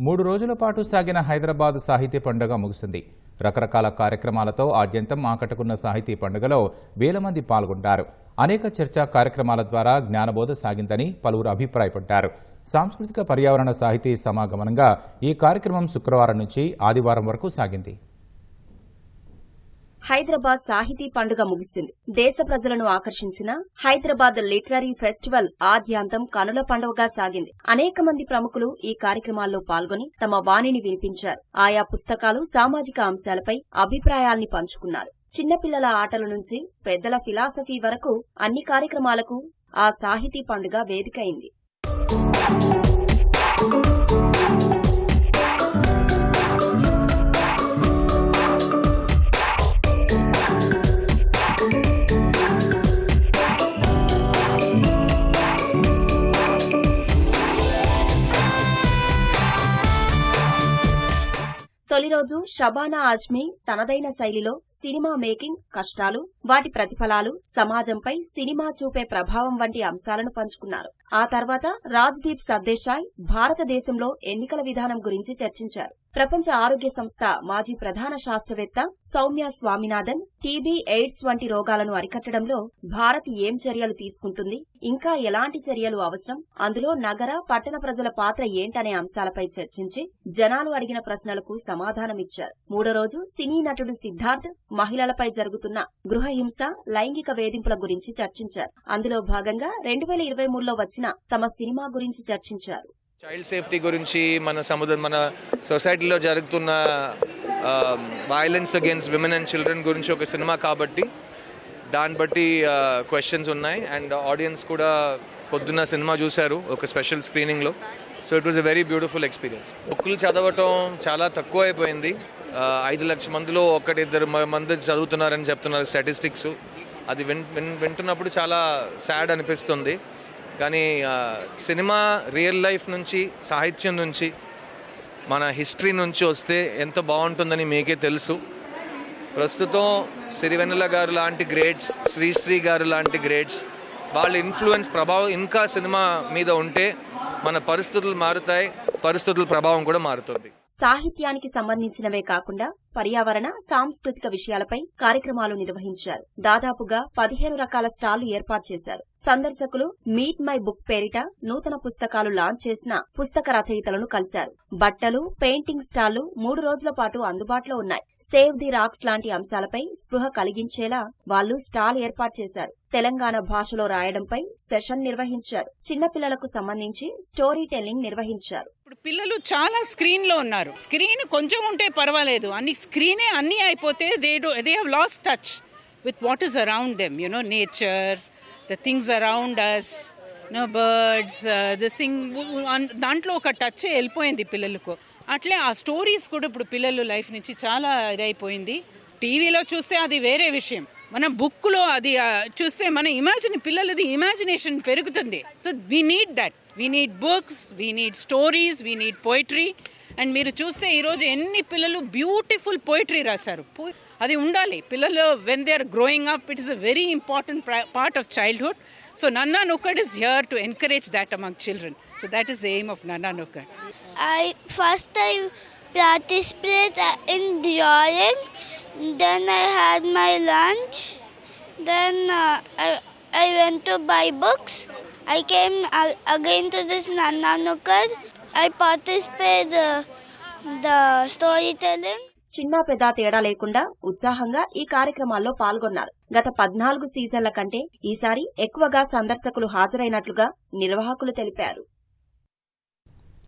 మూడు రోజుల పాటు సాగిన హైదరాబాద్ సాహితీ పండుగ ముగిసింది. రకరకాల కార్యక్రమాలతో ఆద్యంతం ఆకట్టుకున్న సాహితీ పండుగలో వేల మంది పాల్గొంటారు. అనేక చర్చా కార్యక్రమాల ద్వారా జ్ఞానబోధ సాగిందని పలువురు అభిప్రాయపడ్డారు. సాంస్కృతిక పర్యావరణ సాహితీ సమాగమనంగా ఈ కార్యక్రమం శుక్రవారం నుంచి ఆదివారం వరకు సాగింది. హైదరాబాద్ సాహితీ పండుగ ముగిసింది. దేశ ప్రజలను ఆకర్షించిన హైదరాబాద్ లిటరరీ ఫెస్టివల్ ఆద్యాంతం కనుల పండుగగా సాగింది. అనేక మంది ప్రముఖులు ఈ కార్యక్రమాల్లో పాల్గొని తమ వాణిని వినిపించారు. ఆయా పుస్తకాలు సామాజిక అంశాలపై అభిప్రాయాల్ని పంచుకున్నారు. చిన్నపిల్లల ఆటల నుంచి పెద్దల ఫిలాసఫీ వరకు అన్ని కార్యక్రమాలకు ఆ సాహితీ పండుగ వేదికైంది తొలి రోజు షబానా ఆజ్మీ తనదైన శైలిలో సినిమా మేకింగ్ కష్టాలు వాటి ప్రతిఫలాలు సమాజంపై సినిమా చూపే ప్రభావం వంటి అంశాలను పంచుకున్నారు. ఆ తర్వాత రాజ్దీప్ సర్దేశాయ్ భారతదేశంలో ఎన్నికల విధానం గురించి చర్చించారు. ప్రపంచ ఆరోగ్య సంస్థ మాజీ ప్రధాన శాస్త్రవేత్త సౌమ్య స్వామినాథన్ టీబీ ఎయిడ్స్ వంటి రోగాలను అరికట్టడంలో భారత్ ఏం చర్యలు తీసుకుంటుంది? ఇంకా ఎలాంటి చర్యలు అవసరం? అందులో నగర పట్టణ ప్రజల పాత్ర ఏంటనే అంశాలపై చర్చించి జనాలు అడిగిన ప్రశ్నలకు సమాధానమిచ్చారు మూడో రోజు సినీ నటుడు సిద్ధార్థ్ మహిళలపై జరుగుతున్న గృహహింస లైంగిక వేధింపుల గురించి చర్చించారు. అందులో భాగంగా రెండు వేల ఇరవై మూడులో వచ్చిన తమ సినిమా గురించి చర్చించారు. చైల్డ్ సేఫ్టీ గురించి మన సముద్రం మన సొసైటీలో జరుగుతున్న violence against women and children గురించి ఒక సినిమా కాబట్టి దాన్ని బట్టి క్వశ్చన్స్ ఉన్నాయి. అండ్ ఆడియన్స్ కూడా పొద్దున్న సినిమా చూశారు ఒక special స్క్రీనింగ్లో so it was a very beautiful experience బుక్కులు చదవటం చాలా తక్కువ అయిపోయింది ఐదు లక్షల మందిలో ఒకటిద్దరు మ- మంది చదువుతున్నారని చెప్తున్నారు స్టాటిస్టిక్స్ అది విన్ విన్- వింటున్నప్పుడు చాలా సాడ్ అనిపిస్తుంది. కానీ సినిమా రియల్ లైఫ్ నుంచి సాహిత్యం నుంచి మన హిస్టరీ నుంచి వస్తే ఎంత బాగుంటుందని మీకే తెలుసు. ప్రస్తుతం సిరివెన్నెల గారు లాంటి గ్రేట్స్ శ్రీశ్రీ గారు లాంటి గ్రేట్స్ వాళ్ళ ఇన్ఫ్లుయెన్స్ ప్రభావం ఇంకా సినిమా మీద ఉంటే మన పరిస్థితులు మారుతాయి. పరిస్థితుల ప్రభావం కూడా మారుతుంది. సాహిత్యానికి సంబంధించినవే కాకుండా పర్యావరణ సాంస్కృతిక విషయాలపై కార్యక్రమాలు నిర్వహించారు. దాదాపుగా పదిహేను రకాల స్టాళ్ళు ఏర్పాటు చేశారు. సందర్శకులు మీట్ మై బుక్ పేరిట నూతన పుస్తకాలు లాంచ్ చేసిన పుస్తక రచయితలను కలిశారు. బట్టలు పెయింటింగ్ స్టాళ్ళు మూడు రోజుల పాటు అందుబాటులో ఉన్నాయి. సేవ్ ది రాక్స్ లాంటి అంశాలపై స్పృహ కలిగించేలా వాళ్ళు స్టాల్ ఏర్పాటు చేశారు. తెలంగాణ భాషలో రాయడంపై సెషన్ నిర్వహించారు. చిన్నపిల్లలకు సంబంధించి స్టోరీ టెల్లింగ్ నిర్వహించారు. ఇప్పుడు పిల్లలు చాలా స్క్రీన్లో ఉన్నారు. స్క్రీన్ కొంచెం ఉంటే పర్వాలేదు. అన్ని స్క్రీనే అన్నీ అయిపోతే they do they have lost touch with what is around them you know nature the things around us no birds the thing దాంట్లో ఒక టచ్ వెళ్ళిపోయింది పిల్లలకు. అట్లే ఆ స్టోరీస్ కూడా ఇప్పుడు పిల్లలు లైఫ్ నుంచి చాలా ఇదైపోయింది. టీవీలో చూస్తే అది వేరే విషయం. మన బుక్లో అది చూస్తే మన ఇమాజిన్ పిల్లలది ఇమాజినేషన్ పెరుగుతుంది. So we need that we need books we need stories we need poetry and మీరు చూస్తే ఈరోజు ఎన్ని పిల్లలు బ్యూటిఫుల్ పోయిటరీ రాశారు. అది ఉండాలి. పిల్లలు when they are growing up it is a very important part of childhood so Nanna Nokkad is here to encourage that among children so that is the aim of Nanna Nokkad I first time participate in drawing then I had my lunch, then uh, I, I went to buy books. I came a- again to this Nananukar. I participated the, the storytelling. చిన్న పెద్ద తేడా లేకుండా ఉత్సాహంగా ఈ కార్యక్రమాల్లో పాల్గొన్నారు గత పద్నాలుగు సీజన్ల కంటే ఈసారి ఎక్కువగా సందర్శకులు హాజరైనట్లుగా నిర్వాహకులు తెలిపారు